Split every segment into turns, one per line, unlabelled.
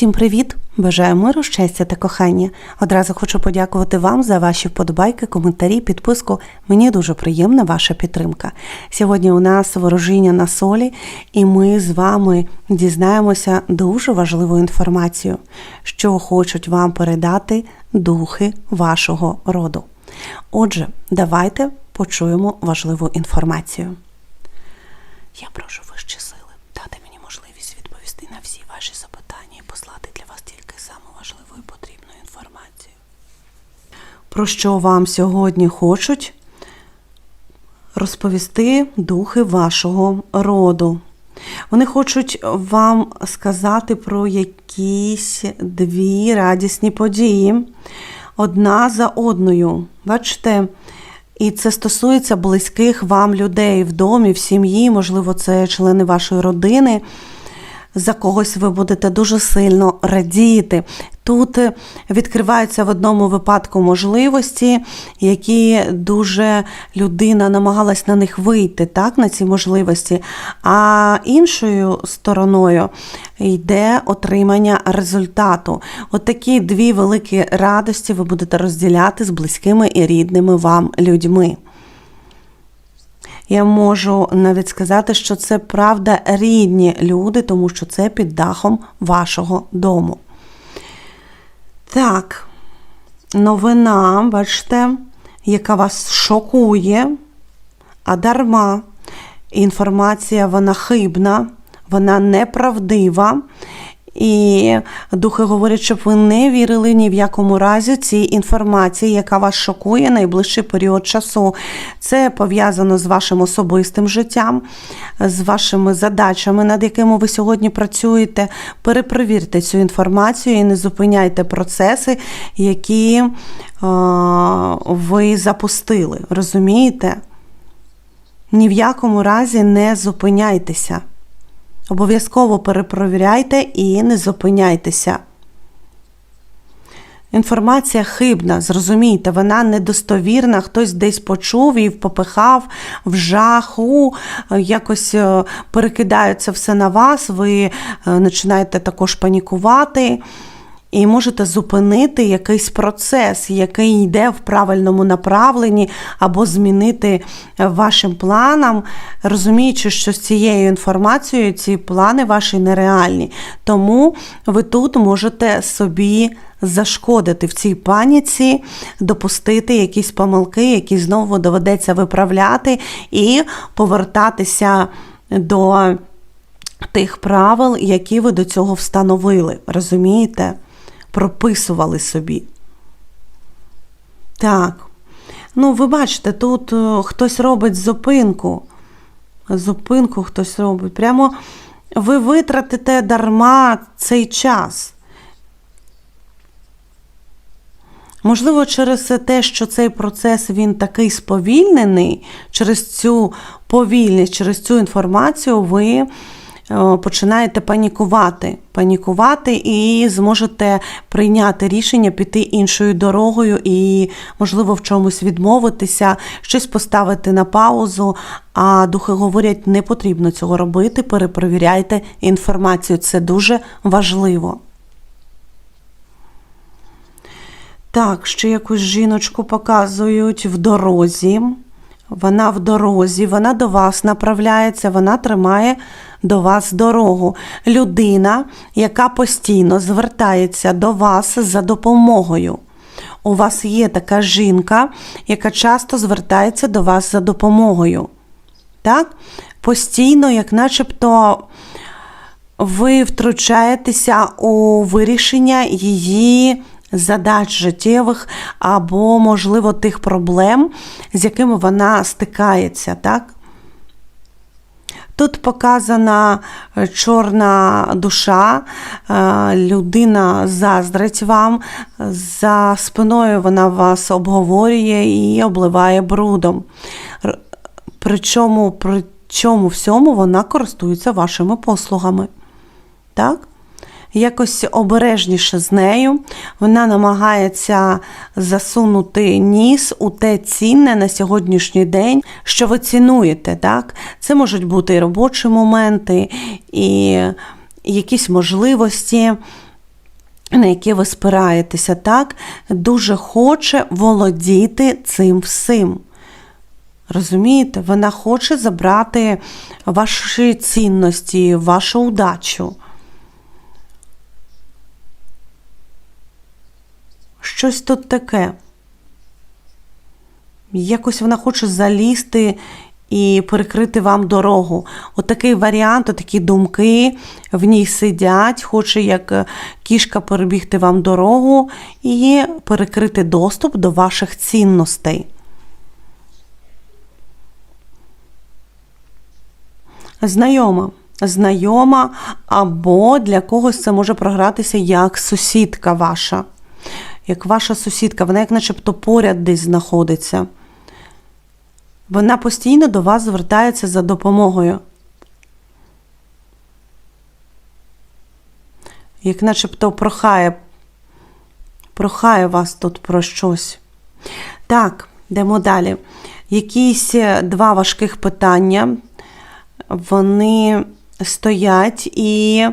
Всім привіт! Бажаю миру, щастя та кохання. Одразу хочу подякувати вам за ваші вподобайки, коментарі, підписку. Мені дуже приємна ваша підтримка. Сьогодні у нас ворожіння на солі, і ми з вами дізнаємося дуже важливу інформацію, що хочуть вам передати духи вашого роду. Отже, давайте почуємо важливу інформацію. Я прошу вищі сили дати мені можливість відповісти на всі ваші запитання і послати для вас тільки саму важливу і потрібну інформацію. Про що вам сьогодні хочуть розповісти духи вашого роду? Вони хочуть вам сказати про якісь дві радісні події одна за одною. Бачите? І це стосується близьких вам людей в домі, в сім'ї, можливо, це члени вашої родини. За когось ви будете дуже сильно радіти. Тут відкриваються в одному випадку можливості, які дуже людина намагалась на них вийти, так, на ці можливості. А іншою стороною йде отримання результату. От такі дві великі радості ви будете розділяти з близькими і рідними вам людьми. Я можу навіть сказати, що це правда рідні люди, тому що це під дахом вашого дому. Так, новина, бачите, яка вас шокує, а дарма. Інформація вона хибна, вона неправдива. І духи говорять, щоб ви не вірили ні в якому разі цій інформації, яка вас шокує найближчий період часу. Це пов'язано з вашим особистим життям, з вашими задачами, над якими ви сьогодні працюєте. Перепровірте цю інформацію і не зупиняйте процеси, які е, ви запустили. Розумієте? Ні в якому разі не зупиняйтеся. Обов'язково перепровіряйте і не зупиняйтеся. Інформація хибна, зрозумійте, вона недостовірна, хтось десь почув і попихав в жаху, якось е, перекидається все на вас, ви е, починаєте також панікувати. І можете зупинити якийсь процес, який йде в правильному направленні, або змінити вашим планам, розуміючи, що з цією інформацією ці плани ваші нереальні. Тому ви тут можете собі зашкодити в цій паніці, допустити якісь помилки, які знову доведеться виправляти, і повертатися до тих правил, які ви до цього встановили. Розумієте? Прописували собі. Так. Ну, ви бачите, тут е, хтось робить зупинку. Зупинку хтось робить. Прямо ви витратите дарма цей час. Можливо, через те, що цей процес він такий сповільнений, через цю повільність, через цю інформацію ви. Е, починаєте панікувати, панікувати і зможете прийняти рішення піти іншою дорогою і, можливо, в чомусь відмовитися, щось поставити на паузу. А духи говорять, не потрібно цього робити. Перепровіряйте інформацію. Це дуже важливо. Так, ще якусь жіночку показують в дорозі. Вона в дорозі, вона до вас направляється, вона тримає до вас дорогу. Людина, яка постійно звертається до вас за допомогою. У вас є така жінка, яка часто звертається до вас за допомогою. Так? Постійно, як начебто, ви втручаєтеся у вирішення її задач життєвих або, можливо, тих проблем, з якими вона стикається. так? Тут показана е, чорна душа, е, людина заздрить вам, за спиною вона вас обговорює і обливає брудом. Причому при чому всьому вона користується вашими послугами. Так? Якось обережніше з нею. Вона намагається засунути ніс у те цінне на сьогоднішній день, що ви цінуєте. Так? Це можуть бути і робочі моменти, і якісь можливості. на яке ви спираєтеся, так, дуже хоче володіти цим всім. Розумієте, вона хоче забрати ваші цінності, вашу удачу. Щось тут таке. Якось вона хоче залізти і перекрити вам дорогу. Отакий варіант, отакі думки в ній сидять, хоче як е, кішка перебігти вам дорогу і перекрити доступ до ваших цінностей. Знайома. Знайома, або для когось це може програтися як сусідка ваша. Як ваша сусідка, вона як начебто поряд десь знаходиться. Вона постійно до вас звертається за допомогою. Як начебто прохає, прохає вас тут про щось. Так, йдемо далі. Якісь е, два важких питання. Вони стоять і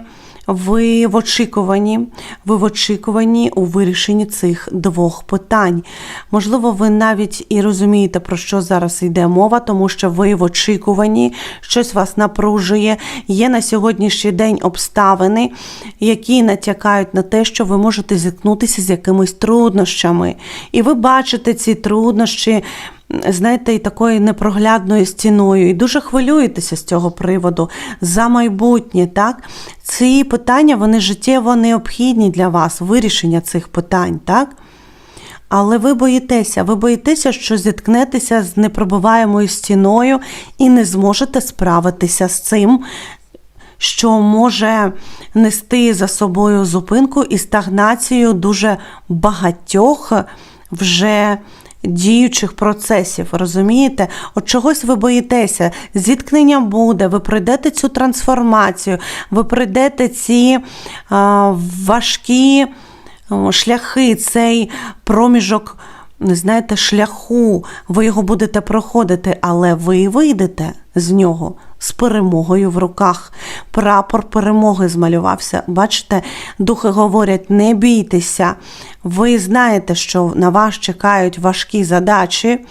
ви в очікуванні, ви в очікуванні у вирішенні цих двох питань. Можливо, ви навіть і розумієте, про що зараз йде мова, тому що ви в очікуванні, щось вас напружує. Є на сьогоднішній день обставини, які натякають на те, що ви можете зіткнутися з якимись труднощами. І ви бачите ці труднощі знаєте, і такою непроглядною стіною, і дуже хвилюєтеся з цього приводу за майбутнє. так? Ці питання вони життєво необхідні для вас, вирішення цих питань, так? Але ви боїтеся, ви боїтеся, що зіткнетеся з непробиваємою стіною і не зможете справитися з цим, що може нести за собою зупинку і стагнацію дуже багатьох вже діючих процесів, розумієте? От чогось ви боїтеся, зіткнення буде, ви пройдете цю трансформацію, ви пройдете ці а, важкі шляхи, цей проміжок. Не знаєте, шляху, ви його будете проходити, але ви вийдете з нього з перемогою в руках. Прапор перемоги змалювався. Бачите, духи говорять: не бійтеся. Ви знаєте, що на вас чекають важкі задачі.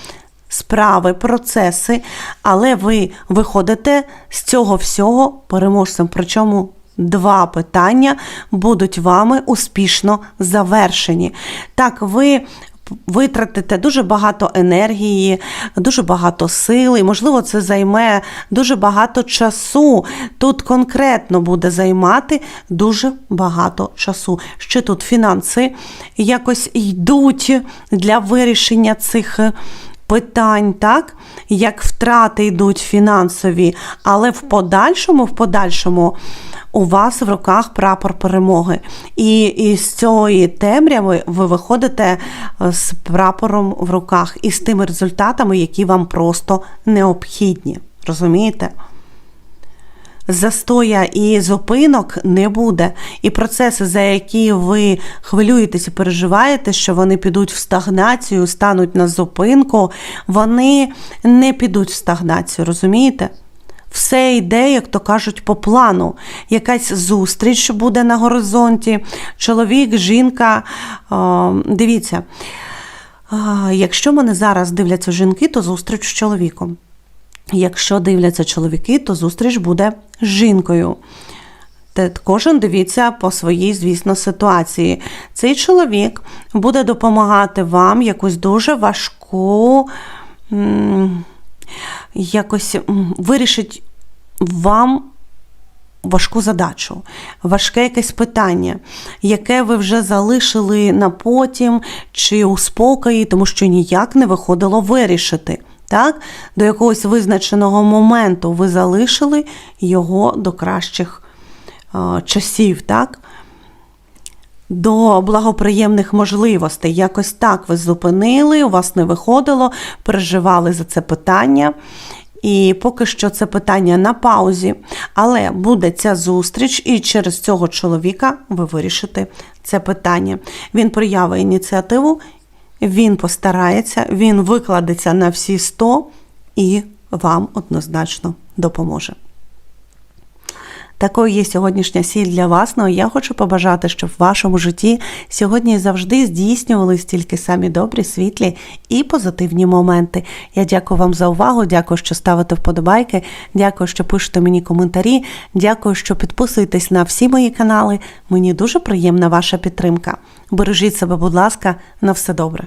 Справи, процеси, але ви виходите з цього всього переможцем. Причому два питання будуть вами успішно завершені. Так, ви витратите дуже багато енергії, дуже багато сили, і, можливо, це займе дуже багато часу. Тут конкретно буде займати дуже багато часу. Ще тут фінанси якось йдуть для вирішення цих. Питань, так, як втрати йдуть фінансові, але в подальшому, в подальшому у вас в руках прапор перемоги. І з цієї темряви ви виходите е, з прапором в руках і з тими результатами, які вам просто необхідні. Розумієте? Застоя і зупинок не буде. І процеси, за які ви хвилюєтесь і переживаєте, що вони підуть в стагнацію, стануть на зупинку, вони не підуть в стагнацію, розумієте? все йде, як то кажуть, по плану. Якась зустріч буде на горизонті. Чоловік, жінка. Дивіться, якщо мене зараз дивляться жінки, то зустріч з чоловіком. Якщо дивляться чоловіки, то зустріч буде з жінкою. Кожен дивіться по своїй, звісно, ситуації. Цей чоловік буде допомагати вам якусь дуже важку якось вирішить вам важку задачу, важке якесь питання, яке ви вже залишили на потім чи у спокої, тому що ніяк не виходило вирішити. Так? До якогось визначеного моменту ви залишили його до кращих е, часів. так? до благоприємних можливостей. Якось так ви зупинили, у вас не виходило, переживали за це питання. І поки що це питання на паузі, але буде ця зустріч, і через цього чоловіка ви вирішите це питання. Він проявить ініціативу, він постарається, він викладеться на всі 100 і вам однозначно допоможе. Такою є сьогоднішня сіль для вас. Ну, я хочу побажати, щоб в вашому житті сьогодні завжди здійснювались тільки самі добрі, світлі і позитивні моменти. Я дякую вам за увагу. Дякую, що ставите вподобайки. Дякую, що пишете мені коментарі. Дякую, що підписуєтесь на всі мої канали. Мені дуже приємна ваша підтримка. Бережіть себе, будь ласка, на все добре.